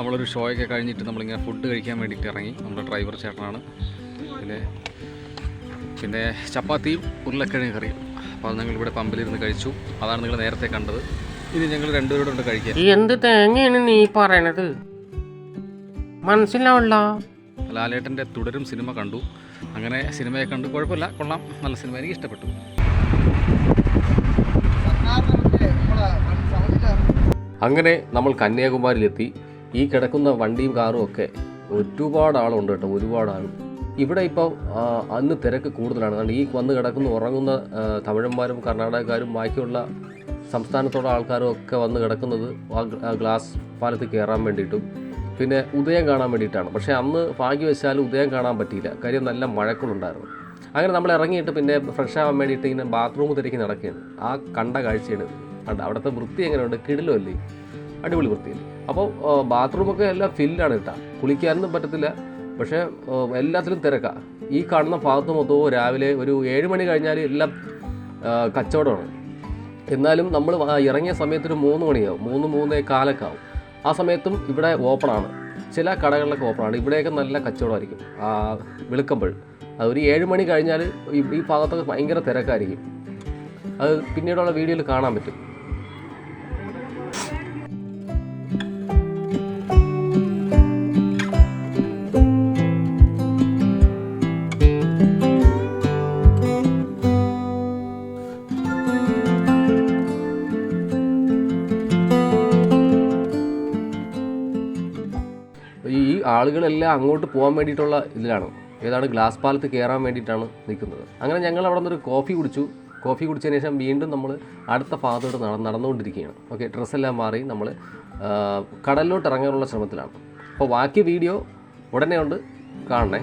നമ്മളൊരു ഷോയൊക്കെ കഴിഞ്ഞിട്ട് നമ്മളിങ്ങനെ ഫുഡ് കഴിക്കാൻ വേണ്ടിയിട്ട് ഇറങ്ങി. നമ്മുടെ ഡ്രൈവർ ചേട്ടനാണ്. പിന്നെ പിന്നെ ചപ്പാത്തിയും ഉരുളക്കിഴങ്ങ് കറിയും. അപ്പോൾ അത് ഞങ്ങൾ ഇവിടെ പമ്പിലിരുന്ന് കഴിച്ചു. അതാണ് നിങ്ങൾ നേരത്തെ കണ്ടത്. ഇനി ഞങ്ങൾ രണ്ടുപേരോട് കഴിക്കാം. എന്ത് തേങ്ങയാണ് നീ പറയണത്? മനസ്സിലാവില്ല ലാലേട്ടന്റെ തുടരും സിനിമ കണ്ടു. അങ്ങനെ സിനിമയെ കണ്ടു കുഴപ്പമില്ല. കൊള്ളാം. നല്ല സിനിമ എനിക്ക് ഇഷ്ടപ്പെട്ടു. അങ്ങനെ നമ്മൾ കന്യാകുമാരിയിലെത്തി. ഈ കിടക്കുന്ന വണ്ടിയും കാറും ഒക്കെ ഒരുപാട് ആളുണ്ട് കേട്ടോ ഒരുപാട് ആൾ ഇവിടെ ഇപ്പോൾ അന്ന് തിരക്ക് കൂടുതലാണ്. കാരണം ഈ വന്ന് കിടക്കുന്ന ഉറങ്ങുന്ന തമിഴന്മാരും കർണാടകക്കാരും ബാക്കിയുള്ള സംസ്ഥാനത്തുള്ള ആൾക്കാരും ഒക്കെ വന്ന് കിടക്കുന്നത് ആ ഗ്ലാസ് പാലത്തിൽ കയറാൻ വേണ്ടിയിട്ടും പിന്നെ ഉദയം കാണാൻ വേണ്ടിയിട്ടാണ്. പക്ഷേ അന്ന് ഭാഗ്യവശാൽ ഉദയം കാണാൻ പറ്റിയില്ല. കാര്യം നല്ല മഴക്കുളുണ്ടായിരുന്നു. അങ്ങനെ നമ്മൾ ഇറങ്ങിയിട്ട് പിന്നെ ഫ്രഷ് ആവാൻ വേണ്ടിയിട്ട് ഇങ്ങനെ ബാത്റൂം തിരക്കി നടക്കുകയാണ്. ആ കണ്ട കാഴ്ചയാണ്. കണ്ട അവിടുത്തെ വൃത്തി എങ്ങനെയുണ്ട്? കിടിലമല്ലേ? അടിപൊളി വൃത്തിയിൽ അപ്പോൾ ബാത്റൂമൊക്കെ എല്ലാം ഫില്ലാണ് കേട്ടോ കുളിക്കാനൊന്നും പറ്റത്തില്ല. പക്ഷേ എല്ലാത്തിലും തിരക്കാണ് ഈ കാണുന്ന ഭാഗത്ത് മൊത്തവും രാവിലെ ഒരു ഏഴ് മണി കഴിഞ്ഞാൽ എല്ലാം കച്ചവടമാണ്. എന്നാലും നമ്മൾ ഇറങ്ങിയ സമയത്തൊരു മൂന്ന് മണിയാവും. മൂന്ന് മൂന്നേ കാലൊക്കെ ആവും. ആ സമയത്തും ഇവിടെ ഓപ്പണാണ്. ചില കടകളിലൊക്കെ ഓപ്പണാണ്. ഇവിടെയൊക്കെ നല്ല കച്ചവടമായിരിക്കും. വെളുക്കുമ്പോൾ. അതൊരു ഏഴ് മണി കഴിഞ്ഞാൽ ഈ ഭാഗത്തൊക്കെ ഭയങ്കര തിരക്കായിരിക്കും. അത് പിന്നീടുള്ള വീഡിയോയിൽ കാണാൻ പറ്റും. ഈ ആളുകളെല്ലാം അങ്ങോട്ട് പോകാൻ വേണ്ടിയിട്ടുള്ള ഇതിലാണ്. ഏതാണ് ഗ്ലാസ് പാലത്ത് കയറാൻ വേണ്ടിയിട്ടാണ് നിൽക്കുന്നത്. അങ്ങനെ ഞങ്ങൾ അവിടെ നിന്നൊരു കോഫി കുടിച്ചു. കോഫി കുടിച്ചതിന് ശേഷം വീണ്ടും നമ്മൾ അടുത്ത ഭാഗത്തോട്ട് നട നടന്നുകൊണ്ടിരിക്കുകയാണ്. ഓക്കെ ഡ്രസ്സെല്ലാം മാറി നമ്മൾ കടലിലോട്ട് ഇറങ്ങാനുള്ള ശ്രമത്തിലാണ്. അപ്പോൾ ബാക്കി വീഡിയോ ഉടനെ ഉണ്ട് കാണണേ.